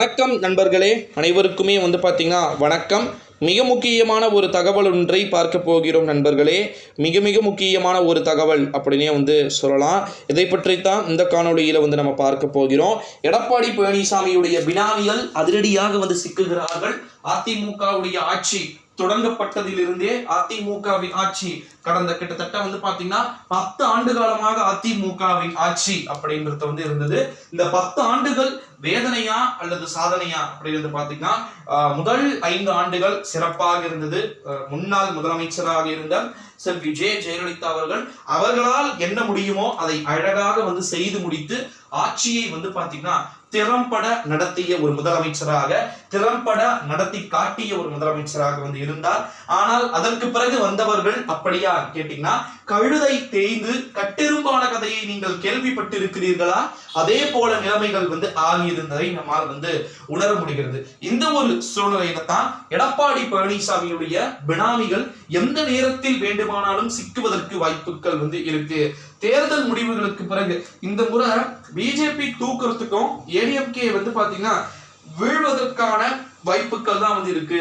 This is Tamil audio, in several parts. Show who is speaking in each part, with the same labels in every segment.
Speaker 1: வணக்கம் நண்பர்களே அனைவருக்குமே வந்து பார்த்தீங்கன்னா வணக்கம். மிக முக்கியமான ஒரு தகவல் ஒன்றை பார்க்க போகிறோம் நண்பர்களே. மிக மிக முக்கியமான ஒரு தகவல் அப்படின்னே வந்து சொல்லலாம். இதை பற்றித்தான் இந்த காணொலியில் வந்து நம்ம பார்க்க போகிறோம். எடப்பாடி பழனிசாமியுடைய பினாமிகள் அதிரடியாக வந்து சிக்குகிறார்கள். அதிமுகவுடைய ஆட்சி தொடங்கப்பட்டதிலிருந்தே அதிமுகவின் ஆட்சி கடந்த கிட்டத்தட்ட வந்து பாத்தீங்கன்னா பத்து ஆண்டு காலமாக அதிமுகவின் ஆட்சி அப்படின்றது வந்து இருந்தது. இந்த பத்து ஆண்டுகள் வேதனையா அல்லது சாதனையா அப்படின்றது பாத்தீங்கன்னா ஆஹ், முதல் ஐந்து ஆண்டுகள் சிறப்பாக இருந்தது. முன்னாள் முதலமைச்சராக இருந்த செல்வி ஜெ ஜெயலலிதா அவர்கள் அவர்களால் என்ன முடியுமோ அதை அழகாக வந்து செய்து முடித்து ஆட்சியை வந்து பாத்தீங்கன்னா திறம்பட நடத்திய ஒரு முதலமைச்சராக திறம்பட நடத்தி காட்டிய ஒரு முதலமைச்சராக வந்து இருந்தார். ஆனால் அதற்கு பிறகு வந்தவர்கள் அப்படியா கேட்டீங்கன்னா கழுதை தேய்ந்து கட்டெரும்பான கதையை நீங்கள் கேள்விப்பட்டிருக்கிறீர்களா? அதே போல நிலைமைகள் வந்து ஆகியிருந்ததை நம்மால் வந்து உணர முடிகிறது. இந்த ஒரு சூழ்நிலையில தான் எடப்பாடி பழனிசாமியுடைய பினாமிகள் எந்த நேரத்தில் வேண்டுமானாலும் சிக்குவதற்கு வாய்ப்புகள் வந்து இருக்கு. தேர்தல் முடிவுகளுக்கு பிறகு இந்த முறை பிஜேபி தூக்குறதுக்கும் ஏடிஎம்கே வந்து பாத்தீங்கன்னா வீழ்வதற்கான வாய்ப்புகள் தான் வந்து இருக்கு.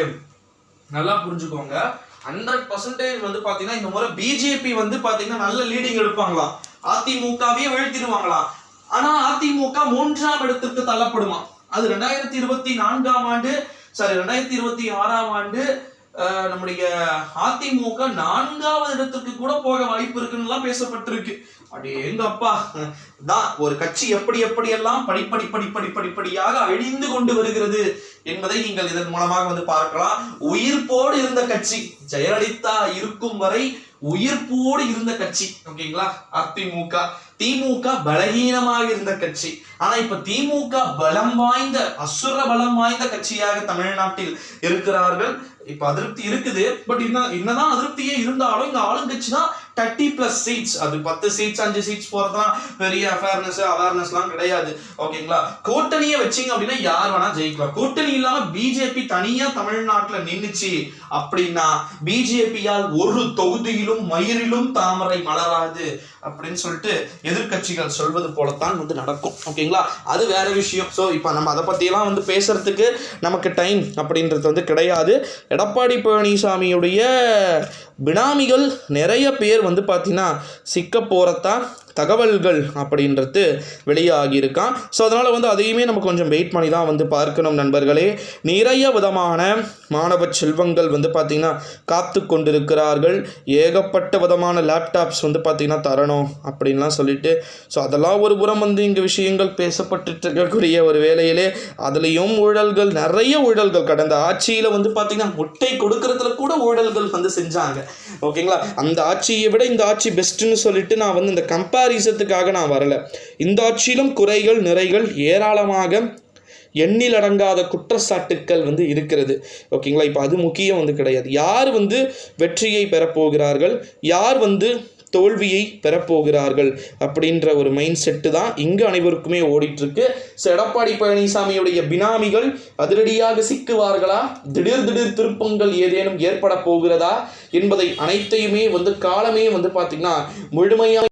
Speaker 1: நல்லா புரிஞ்சுக்கோங்க. ஹண்ட்ரட் பர்சன்டேஜ் வந்து பாத்தீங்கன்னா இந்த முறை பிஜேபி வந்து பாத்தீங்கன்னா நல்ல லீடிங் எடுப்பாங்களாம் அதிமுகவே வீழ்த்திடுவாங்களாம் ஆனா அதிமுக மூன்றாம் இடத்திற்கு தள்ளப்படுமா? அது ரெண்டாயிரத்தி இருபத்தி நான்காம் ஆண்டு சாரி ரெண்டாயிரத்தி இருபத்தி ஆறாம் ஆண்டு நம்முடைய அதிமுக நான்காவது இடத்துக்கு கூட போக வாய்ப்பு இருக்குன்னுலாம் பேசப்பட்டிருக்கு. அப்படி எங்க அப்பா தான் ஒரு கட்சி எப்படி எப்படி எல்லாம் படிப்படி படிப்படி படிப்படியாக அழிந்து கொண்டு வருகிறது என்பதை நீங்கள் இதன் மூலமாக வந்து பார்க்கலாம். உயிர்ப்போடு இருந்த கட்சி ஜெயலலிதா இருக்கும் வரை உயிர்ப்போடு இருந்த கட்சி ஓகேங்களா? அதிமுக. திமுக பலகீனமாக இருந்த கட்சி. ஆனா இப்ப திமுக பலம் வாய்ந்த அசுர பலம் வாய்ந்த கட்சியாக தமிழ்நாட்டில் இருக்கிறார்கள். இப்ப அதிருப்தி இருக்குது. பட் என்ன என்னதான் அதிருப்தியே இருந்தாலும் இந்த ஆளுங்கட்சி தான் தேர்ட்டி ப்ளஸ் சீட்ஸ் அது பத்து சீட்ஸ் அஞ்சு சீட்ஸ் போறதுலாம் பெரிய அஃபேர்னஸ் அவேர்னஸ்லாம் கிடையாது. ஓகேங்களா கூட்டணியை வச்சீங்க அப்படின்னா யார் வேணா ஜெயிக்கலாம். கூட்டணி இல்லாம பிஜேபி தனியா தமிழ்நாட்டுல நின்றுச்சு அப்படின்னா பிஜேபியால் ஒரு தொகுதியிலும் மயிரிலும் தாமரை மலராது அப்படின்னு சொல்லிட்டு எதிர்க்கட்சிகள் சொல்வது போலத்தான் வந்து நடக்கும். ஓகேங்களா அது வேற விஷயம். ஸோ இப்போ நம்ம அதை பற்றியெல்லாம் வந்து பேசுறதுக்கு நமக்கு டைம் அப்படின்றது வந்து கிடையாது. எடப்பாடி பழனிசாமியுடைய பினாமிகள் நிறைய பேர் வந்து பார்த்தீங்கன்னா சிக்க போகிறத்தான் தகவல்கள் அப்படின்றது வெளியாகியிருக்கான் ஸோ அதனால் வந்து அதையுமே நம்ம கொஞ்சம் வெயிட் பண்ணி தான் வந்து பார்க்கணும் நண்பர்களே. நிறைய விதமான மாணவ செல்வங்கள் வந்து பார்த்திங்கன்னா காத்து கொண்டிருக்கிறார்கள். ஏகப்பட்ட விதமான லேப்டாப்ஸ் வந்து பார்த்திங்கன்னா தரணும் அப்படின்லாம் சொல்லிட்டு ஸோ அதெல்லாம் ஒரு புறம் வந்து இங்கே விஷயங்கள் பேசப்பட்டு இருக்கக்கூடிய ஒரு வேலையிலே அதுலேயும் ஊழல்கள் நிறைய ஊழல்கள் கடந்த ஆட்சியில் வந்து பார்த்திங்கன்னா முட்டை கொடுக்கறதுல கூட ஊழல்கள் வந்து செஞ்சாங்க. ஓகேங்களா அந்த ஆட்சியை விட இந்த ஆட்சி பெஸ்ட்டுன்னு சொல்லிட்டு நான் வந்து இந்த கம்பேர் கம்பாரிசத்துக்காக நான் வரல. இந்த ஆட்சியிலும் குறைகள் நிறைகள் ஏராளமாக எண்ணில் அடங்காத குற்றச்சாட்டுக்கள் வந்து இருக்கிறது. ஓகேங்களா? இப்போ அது முக்கியம் வந்து கிடையாது. யார் வந்து வெற்றியை பெறப்போகிறார்கள் யார் வந்து தோல்வியை பெறப்போகிறார்கள் அப்படின்ற ஒரு மைண்ட் செட்டு தான் இங்கு அனைவருக்குமே ஓடிட்டு இருக்கு ஸோ எடப்பாடி பழனிசாமியுடைய பினாமிகள் அதிரடியாக சிக்குவார்களா? திடீர் திடீர் திருப்பங்கள் ஏதேனும் ஏற்பட போகிறதா? என்பதை அனைத்தையுமே வந்து காலமே வந்து பார்த்திங்கன்னா முழுமையாக